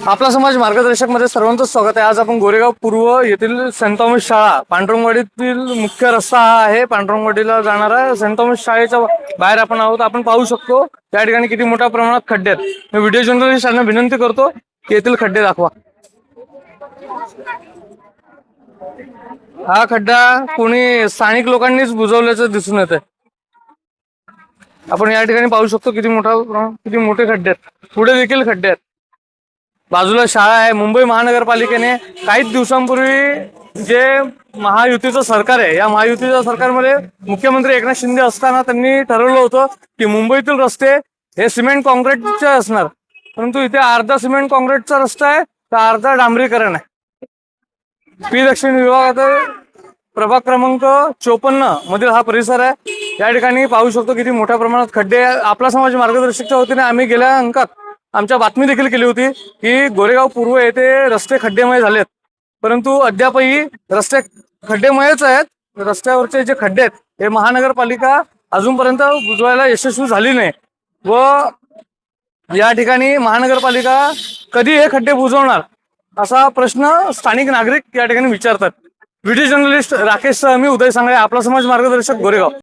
आपला समाज मार्गदर्शकमध्ये सर्वांचं स्वागत आहे. आज आपण गोरेगाव पूर्व येथील सेंट थॉमस शाळा पांडुरंगवाडीतील मुख्य रस्ता हा आहे. पांडुरंगवाडीला जाणारा सेंट थॉमस शाळेच्या बाहेर आपण आहोत. आपण पाहू शकतो त्या ठिकाणी किती मोठ्या प्रमाणात खड्डे आहेत. मी व्हिडिओ जर्नलिस्ट यांना विनंती करतो की येथील खड्डे दाखवा. हा खड्डा कोणी स्थानिक लोकांनीच बुजवल्याचं दिसून येत आहे आपण या ठिकाणी पाहू शकतो किती मोठा किती मोठे खड्डे आहेत. पुढे देखील खड्डे आहेत. बाजूला शाळा आहे. मुंबई महानगरपालिकेने काहीच दिवसांपूर्वी जे महायुतीचं सरकार आहे या महायुतीच्या सरकारमध्ये मुख्यमंत्री एकनाथ शिंदे असताना त्यांनी ठरवलं होतं की मुंबईतील रस्ते हे सिमेंट कॉन्क्रीटचे असणार. परंतु इथे अर्धा सिमेंट कॉन्क्रीटचा रस्ता आहे तर अर्धा डांबरीकरण आहे. पी दक्षिण विभागात प्रभाग क्रमांक चोपन्न मधील हा परिसर आहे. या ठिकाणी पाहू शकतो किती मोठ्या प्रमाणात खड्डे आहे. आपला समाज मार्गदर्शकच्या वतीने आम्ही गेल्या अंकात आमच्या बातमी देखील केली होती की गोरेगाव पूर्व येथे रस्ते खड्डेमय झालेत. परंतु अद्यापही रस्ते खड्डेमयच आहेत. रस्त्यावरचे जे खड्डे आहेत हे महानगरपालिका अजूनपर्यंत बुजवायला यशस्वी झाली नाही. व या ठिकाणी महानगरपालिका कधी हे खड्डे बुजवणार असा प्रश्न स्थानिक नागरिक या ठिकाणी विचारतात. व्हिडिओ जर्नलिस्ट राकेश सह मी उदय सांगळे आपला समाज मार्गदर्शक गोरेगाव.